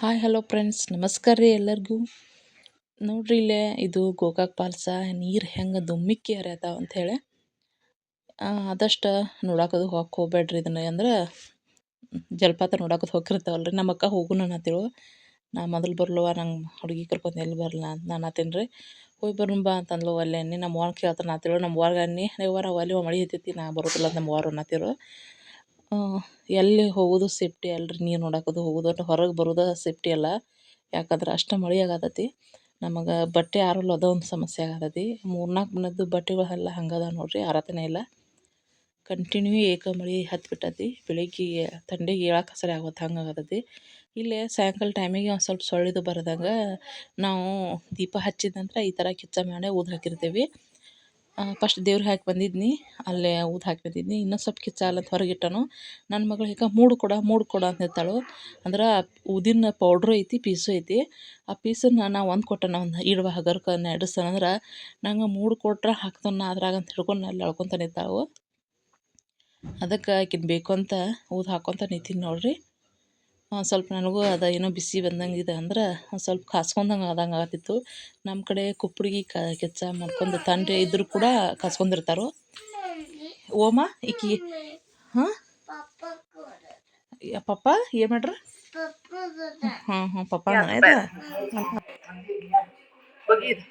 Hi hello friends ನಮಸ್ಕಾರ ರೀ ಎಲ್ಲರಿಗೂ. ನೋಡ್ರಿ ಇಲ್ಲೇ ಇದು ಗೋಕಾಕ್ ಪಾಲ್ಸ ನೀರು ಹೆಂಗೆ ದುಮ್ಮಿಕ್ಕಿ ಹರಿಯತಾವ ಅಂಥೇಳಿ ಆದಷ್ಟು ನೋಡಾಕದು ಹೋಗಕ್ಕೆ ಹೋಗ್ಬೇಡ್ರಿ ಇದನ್ನ ಅಂದ್ರೆ ಜಲಪಾತ ನೋಡಾಕದು ಹೋಗಿರ್ತಾವಲ್ಲ ನಮ್ಮ ಅಕ್ಕ ನಾನು ಅನ್ನತ್ತಿಳು ನಾ ಮೊದಲು ಬರ್ಲವ್ವ ನಂಗೆ ಹುಡುಗಿ ಕರ್ಕೊಂಡು ಎಲ್ಲಿ ಬರಲ್ಲ ಅಂತ ನಾನು ಹತ್ತೀನಿ ರೀ. ಹೋಗಿ ಬರೋಣ ಬಾ ಅಂತಂದ್ಲು ಅನ್ನಿ ನಮ್ಮ ಕೇಳ್ತಾರೆ ಕೇಳ್ತಾನೆ ಆತಿಳು ನಮ್ಮ ವಾರ ಅನ್ನಿ ನೀವು ನಾವು ಅಲ್ಲಿ ಮಳೆ ಹತ್ತೈತಿ, ನಾ ಬರೋದಿಲ್ಲ ನಮ್ಮ ವಾರ ಅನ್ನತ್ತಿರು ಎಲ್ಲಿ ಹೋಗೋದು ಸೇಫ್ಟಿ ಅಲ್ರಿ, ನೀರು ಹೋಗೋದು, ಒಟ್ಟು ಹೊರಗೆ ಬರೋದು ಸೇಫ್ಟಿ ಅಲ್ಲ. ಯಾಕಂದ್ರೆ ಅಷ್ಟು ಮಳೆ ಆಗತೈತಿ, ನಮಗೆ ಬಟ್ಟೆ ಆರಲ್ಲ ಅದೊಂದು ಸಮಸ್ಯೆ ಆಗತೈತಿ. ಮೂರು ನಾಲ್ಕು ದಿನದ್ದು ಬಟ್ಟೆಗಳೆಲ್ಲ ಹಂಗದ ನೋಡ್ರಿ, ಆರತನೇ ಇಲ್ಲ. ಕಂಟಿನ್ಯೂ ಏಕ ಮಳೆ ಹತ್ಬಿಟ್ಟತಿ ಬೆಳಿಗ್ಗೆ ಥಂಡಿಗೆ ಏಳಕ್ಕೆ ಸರಿ ಆಗುತ್ತೆ ಹಂಗೆ ಆಗತೈತಿ. ಇಲ್ಲೇ ಸಾಯಂಕಾಲ ಟೈಮಿಗೆ ಒಂದು ಸ್ವಲ್ಪ ಸೊಳ್ಳಿದು ಬರದಂಗೆ ನಾವು ದೀಪ ಹಚ್ಚಿದ ನಂತರ ಈ ಥರ ಕಿಚ್ಚ ಮಾಡಿ ಊದ್ ಹಾಕಿರ್ತೀವಿ. ಫಸ್ಟ್ ದೇವ್ರಿಗೆ ಹಾಕಿ ಬಂದಿದ್ನಿ, ಅಲ್ಲೇ ಊದ್ ಹಾಕಿ ಬಂದಿದ್ನಿ. ಇನ್ನೂ ಸ್ವಲ್ಪ ಕಿಚ್ಚಾಲಂತ ಹೊರಗಿಟ್ಟನು. ನನ್ನ ಮಗಳು ಈಗ ಮೂಡು ಕೊಡ ಮೂಡು ಕೊಡ ಅಂತ ಹೇಳ್ತಾಳು. ಅಂದ್ರೆ ಊದಿನ ಪೌಡ್ರು ಐತಿ ಪೀಸು ಐತಿ. ಆ ಪೀಸನ್ನ ನಾ ಒಂದು ಕೊಟ್ಟನ, ಒಂದು ಇಡುವ ಹಗರ್ಕ ಅಂದ್ರೆ ನಂಗೆ ಮೂಡು ಕೊಟ್ರೆ ಹಾಕ್ತಾನ ಅದ್ರಾಗ ಅಂತ ಹಿಡ್ಕೊಂಡು ಅಲ್ಲಿ ಅಳ್ಕೊತ ನಿಂತಾಳು ಅದಕ್ಕೆ ಆಕಿನ ಬೇಕು ಅಂತ ಊದು ಹಾಕ್ಕೊತ ನಿಂತೀನಿ ನೋಡ್ರಿ. ಸ್ವಲ್ಪ ನನಗೂ ಅದು ಏನೋ ಬಿಸಿ ಬಂದಂಗಿದೆ ಅಂದ್ರೆ ಸ್ವಲ್ಪ ಕಾಸ್ಕೊಂಡಂಗೆ ಆದಂಗೆ ಆಗತ್ತಿತ್ತು ನಮ್ಮ ಕಡೆ ಕುಪ್ಪಡಿಗೆ ಕ ಕೆಚ್ಚ ಮಾಡ್ಕೊಂಡು ತಂಡೆ ಇದ್ದರೂ ಕೂಡ ಕಾಸ್ಕೊಂಡಿರ್ತಾರೋ. ಓಮ, ಈಕಿ ಹಾಂ? ಪಪ್ಪ, ಏನು ಮಾಡ್ರಿ? ಹಾಂ ಹಾಂ, ಪಪ್ಪ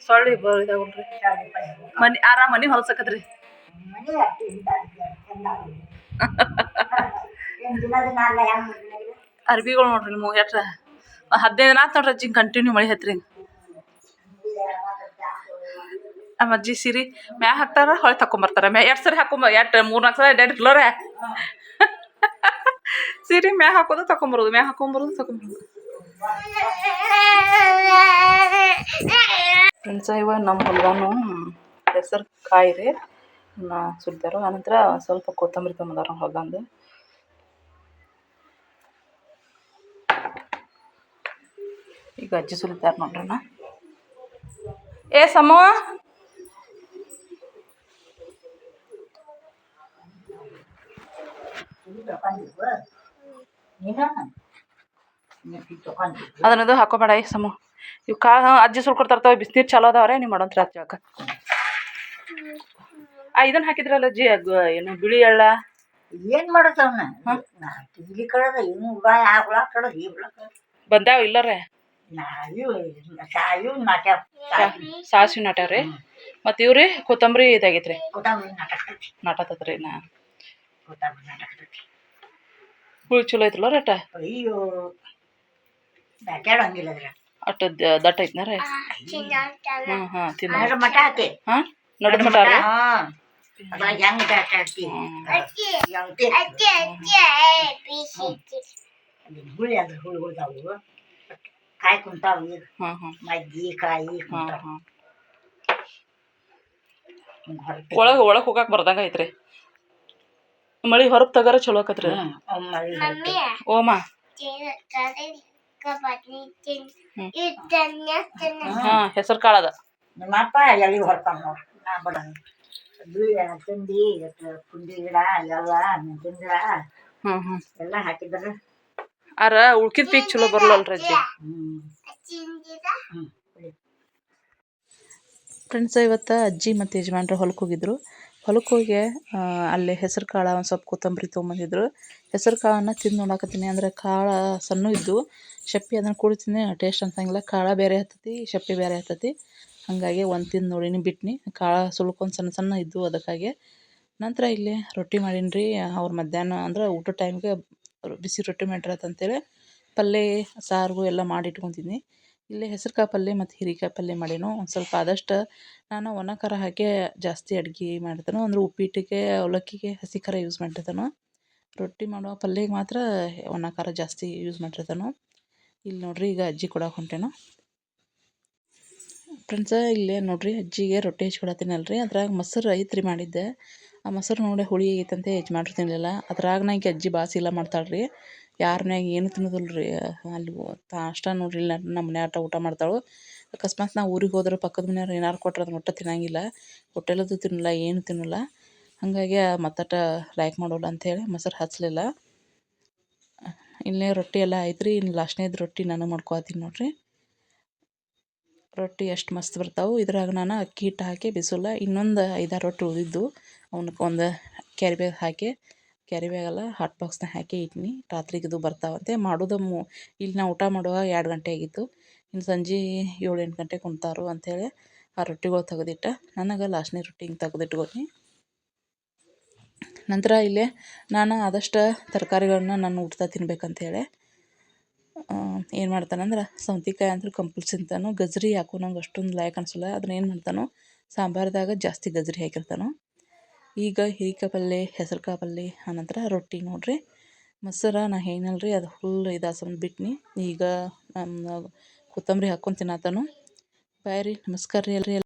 ಸೊಳ್ಳಿ ಇದಾಗುಣ್ರಿ ಮನೆ, ಆರಾಮ ಮನೆ ಹೊಲ್ಸಕತ್ರಿ. ಅರ್ಬಿಗಳು ನೋಡ್ರಿ ನಿಮಗೆ ಎಟ್ರ ಹದಿನೈದು ದಿನ ಆತು ನೋಡ್ರಿ ಅಜ್ಜಿ ಕಂಟಿನ್ಯೂ ಮಳೆ ಹತ್ರಿ. ನಮ್ಮ ಅಜ್ಜಿ ಸೀರೆ ಮ್ಯಾ ಹಾಕ್ತಾರ ಹೊಳೆ ತಕೊಂಬರ್ತಾರ ಮ್ಯಾ ಎರಡು ಸರಿ ಹಾಕೊಂಬ ಎರಡು ಮೂರು ನಾಲ್ಕು ಸಲ ಎರಡು ಇರ್ಲೋರೆ ಸೀರೆ ಮ್ಯಾ ಹಾಕೋದು ತಕೊಂಬರೋದು ಮ್ಯಾ ಹಾಕೊಂಬರೋದು ತಕೊಂಬರೋದು ಫ್ರೆಂಡ್ಸ್ ಇವಾಗ ನಮ್ಮ ಹೊಲ್ದಾನು ಹೆಸರು ಕಾಯಿ ರೀ ಸುಡ್ತಾರೋ ಆನಂತರ ಸ್ವಲ್ಪ ಕೊತ್ತಂಬರಿ ತೊಗೊಂಬಂದಾರ ಹೊಲ್ದಂದು ಈಗ ಅಜ್ಜಿ ಸುಲಿತಾರೆ ನೋಡ್ರಣ್ಣ ಏ ಸಮ ಅದನ್ನದು ಹಾಕೋಬೇಡ ಈ ಸಮ ಇವು ಕಾಳು ಅಜ್ಜಿ ಸುಲ್ಕೊಡ್ತಾರ್ತಾವ ಬಿಸಿನೀರು ಚಲೋ ಅದಾವ್ರೆ ನೀವು ಮಾಡೋಂತ್ರ ಹಚ್ಚಾಕ ಆ ಇದನ್ನ ಹಾಕಿದ್ರಲ್ಲ ಅಜ್ಜಿ ಏನು ಬಿಳಿ ಎಳ್ಳ? ಏನ್ ಮಾಡತ್ತವನ ಇಲ್ಲಿ ಕಡದ ಇನ್ನು ಬಾಯ್ ಆ ಹುಳ ಕಡದ ಈ ಹುಳ ಬಂದಾವ ಇಲ್ಲರೇ ಸಾಸಿವೆ ನಾಟ್ಯಾವ್ರಿ ಮತ್ತು ಇವ್ರಿ ಕೊತ್ತಂಬರಿ ಇದಾಗೈತ್ರಿ. ನಾಟತತ್ರಿ ನಾ. ಹುಳಿ ಚಲೋ ಐತ್ರಲ್ಲ ರಟ ಅಯ್ಯೋ ಅಷ್ಟು ದಟ್ಟ ಐತ್ನ ರೀ? ಹಾಂ ಹಾಂ ತಿನ್ನ. ಮಠ ಹಾಂ? ನಡು ಮಟ ರೀ? ಹುಳಿ ಅದ್ರ ಹುಳಿ ಉಳ್ದಾವು ಕಾಯಿ ಕುಂತಾವು ಈಗ ಹಾಂ ಹಾಂ ಮಜ್ಜಿ ಕಾಯಿ ಹಾಂ ಕುಂತಾವ ಹಾಂ ಹೊರಗೆ ಒಳಗೆ ಒಳಗೆ ಹೋಗಕ್ಕೆ ಬರ್ದಂಗೆ ಐತ್ರಿ. ಮಳೆ ಹೊರಗ್ ತಗರ ಚಲೋ ಆಕತ್ರಿ. ಮಳಿ ಓಮ ಹಾಂ ಹೆಸರು ಕಾಳು ಅದ ನಿಮ್ಮಪ್ಪ ಎಲ್ಲಿ ನಾ ತಿಂಡಿ ಪುಂಡಿ ಗಿಡ ಎಲ್ಲ ಮೆಣಸಿನ ಗಿಡ ಹ್ಞೂ ಹ್ಞೂ ಎಲ್ಲ ಹಾಕಿದ್ರ? ಆರ ಉಳ್ಕಿದ ಪೀಕ್ ಚಲೋ ಬರಲ್ಲಲ್ರಿ ಅಜ್ಜಿ. ಫ್ರೆಂಡ್ಸ್ ಇವತ್ತು ಅಜ್ಜಿ ಮತ್ತು ಯಜಮಾನ್ರು ಹೊಲಕ್ಕೆ ಹೋಗಿದ್ರು. ಹೊಲಕ್ಕೆ ಹೋಗಿ ಅಲ್ಲಿ ಹೆಸರು ಕಾಳು ಒಂದು ಸ್ವಲ್ಪ ಕೊತ್ತಂಬರಿ ತೊಗೊಂಬಂದಿದ್ರು. ಹೆಸರು ಕಾಳನ್ನು ತಿಂದು ನೋಡಾಕತ್ತೀನಿ. ಅಂದ್ರೆ ಕಾಳು ಸಣ್ಣ ಇದ್ದು, ಶಪ್ಪಿ ಅದನ್ನು ಕುಡಿತೀನಿ. ಟೇಸ್ಟ್ ಅಂತಂಗಿಲ್ಲ. ಕಾಳು ಬೇರೆ ಹತ್ತತಿ, ಶಪ್ಪಿ ಬೇರೆ ಹತ್ತತಿ. ಹಾಗಾಗಿ ಒಂದು ತಿಂದು ನೋಡೀನಿ, ಬಿಟ್ನಿ. ಕಾಳು ಸುಲ್ಕೊಂಡು ಸಣ್ಣ ಸಣ್ಣ ಇದ್ದು ಅದಕ್ಕಾಗಿ. ನಂತರ ಇಲ್ಲಿ ರೊಟ್ಟಿ ಮಾಡೀನಿ ರೀ ಅವ್ರು ಮಧ್ಯಾಹ್ನ, ಅಂದ್ರೆ ಊಟದ ಟೈಮ್ಗೆ ಬಿಸಿ ರೊಟ್ಟಿ ಮಾಡಿರತ್ತೆ ಅಂತೇಳಿ ಪಲ್ಯ ಸಾರು ಎಲ್ಲ ಮಾಡಿ ಇಟ್ಕೊತೀನಿ ಇಲ್ಲಿ ಹೆಸ್ರು ಪಲ್ಯ ಮತ್ತು ಹೀರೆಕಾಯಿ ಪಲ್ಯ ಮಾಡೀನು ಒಂದು ಸ್ವಲ್ಪ ಆದಷ್ಟು ನಾನು ಒಣ ಖಾರ ಹಾಕಿ ಜಾಸ್ತಿ ಅಡ್ಗೆ ಮಾಡ್ತನೋ ಅಂದ್ರೆ ಉಪ್ಪಿಟ್ಟಿಗೆ ಅವಲಕ್ಕಿಗೆ, ಹಸಿ ಖಾರ ಯೂಸ್ ಮಾಡಿರ್ತಾನೆ ರೊಟ್ಟಿ ಮಾಡುವ ಪಲ್ಯಗೆ ಮಾತ್ರ ಒಣ ಖಾರ ಜಾಸ್ತಿ ಯೂಸ್ ಮಾಡಿರ್ತಾನೆ ಇಲ್ಲಿ ನೋಡ್ರಿ ಈಗ ಅಜ್ಜಿ ಕೊಡಕ್ಕೆ ಹೊಂಟೇನು. ಫ್ರೆಂಡ್ಸ ಇಲ್ಲೇ ನೋಡ್ರಿ ಅಜ್ಜಿಗೆ ರೊಟ್ಟಿ ಹಚ್ಕೊಡತ್ತೀನಲ್ರಿ. ಅದ್ರಾಗ ಮೊಸರು ಐತ್ರಿ ಮಾಡಿದ್ದೆ. ಆ ಮೊಸರು ನೋಡಿ ಹುಳಿ ಆಗೈತಂತೆ ಯಜಮಾನ್ರು ತಿನ್ನಲಿಲ್ಲ ಅದ್ರಾಗ ನಂಗೆ ಅಜ್ಜಿ ಬಾಸಿ ಇಲ್ಲ ಮಾಡ್ತಾಳೆ ರೀ ಯಾರನ್ಯಾಗ ಏನು ತಿನ್ನೋದಿಲ್ಲ ರೀ ಅಲ್ಲಿ ಅಷ್ಟ ನೋಡ್ರಿ, ಇಲ್ಲ ನಮ್ಮ ಮನೆ ಆಟ ಊಟ ಮಾಡ್ತಾಳು. ಅಕಸ್ಮಾತ್ ನಾವು ಊರಿಗೆ ಹೋದ್ರೆ ಪಕ್ಕದ ಮನೆಯವ್ರು ಏನಾರು ಕೊಟ್ರೆ ಅದನ್ನ ಒಟ್ಟು ತಿನ್ನಂಗಿಲ್ಲ. ಹೋಟೆಲದ್ದು ತಿನ್ನಲ್ಲ, ಏನು ತಿನ್ನಲ್ಲ. ಹಾಗಾಗಿ ಮತ್ತಟ ಲೈಕ್ ಮಾಡೋಲ್ಲ ಅಂಥೇಳಿ ಮೊಸರು ಹಚ್ಚಲಿಲ್ಲ ಇಲ್ಲೇ ರೊಟ್ಟಿ ಎಲ್ಲ ಆಯ್ತು ರೀ ಇನ್ನು ಲಾಸ್ಟ್ನೇದು ರೊಟ್ಟಿ ನಾನು ಮಾಡ್ಕೊತೀನಿ ನೋಡಿರಿ. ರೊಟ್ಟಿ ಎಷ್ಟು ಮಸ್ತ್ ಬರ್ತಾವೆ. ಇದ್ರಾಗ ನಾನು ಅಕ್ಕಿ ಹಿಟ್ಟು ಹಾಕಿ, ಬಿಸಿಲ ಇನ್ನೊಂದು ಐದಾರು ರೊಟ್ಟಿ ಉಳಿದಿದ್ದು. ಅವಕ್ಕೆ ಒಂದು ಕ್ಯಾರಿಬ್ಯಾಗ್ ಹಾಕಿ ಕ್ಯಾರಿ ಬ್ಯಾಗಲ್ಲ ಹಾಟ್ ಬಾಕ್ಸ್ನಾಗ ಹಾಕಿ ಇಟ್ನಿ. ರಾತ್ರಿಗೆ ಇದು ಬರ್ತಾವಂತೆ. ಮಾಡೋದು ಮು ಇಲ್ಲಿ ನಾವು ಊಟ ಮಾಡುವಾಗ ಎರಡು ಗಂಟೆ ಆಗಿತ್ತು. ಇನ್ನು ಸಂಜೆ ಏಳು ಎಂಟು ಗಂಟೆಗೆ ಕುಂತಾರು ಅಂಥೇಳಿ ಆ ರೊಟ್ಟಿಗಳು ತೆಗೆದಿಟ್ಟ. ನನಗೆ ಲಾಸ್ಟ್ನೇ ರೊಟ್ಟಿ ಹಿಂಗೆ ತೆಗೆದಿಟ್ಕೊತೀನಿ ನಂತರ ಇಲ್ಲೇ ನಾನು ಆದಷ್ಟು ತರಕಾರಿಗಳನ್ನ ನಾನು ಊಟದಾಗ ತಿನ್ಬೇಕಂಥೇಳಿ ಏನು ಮಾಡ್ತಾನಂದ್ರೆ ಸೌತೆಕಾಯಿ ಅಂದ್ರೆ ಕಂಪಲ್ಸರಿ ತಿಂತಾನೆ ಗಜ್ಜರಿ ಹಾಕೋ ನಂಗೆ ಅಷ್ಟೊಂದು ಲಾಯಕ್ ಅನಿಸಲ್ಲ, ಅದನ್ನ ಏನು ಮಾಡ್ತಾನೋ ಸಾಂಬಾರ್ದಾಗ ಜಾಸ್ತಿ ಗಜ್ಜರಿ ಹಾಕಿರ್ತಾನೆ. ಈಗ ಹೀರಿಕಾಯಿ ಪಲ್ಯ ಹೆಸ್ರು ಪಲ್ಯ ಆನಂತರ ರೊಟ್ಟಿ ನೋಡಿರಿ. ಮೊಸರು ನಾ ರೀ ಅದು ಫುಲ್ ಇದಾಸಂದು ಬಿಟ್ನಿ. ಈಗ ಕೊತ್ತಂಬರಿ ಹಾಕ್ಕೊಂಡು ತಿನ್ನತ್ತಾನು ಬಾಯ್ ರೀ ನಮಸ್ಕಾರ ರೀ ಎಲ್ರಿ.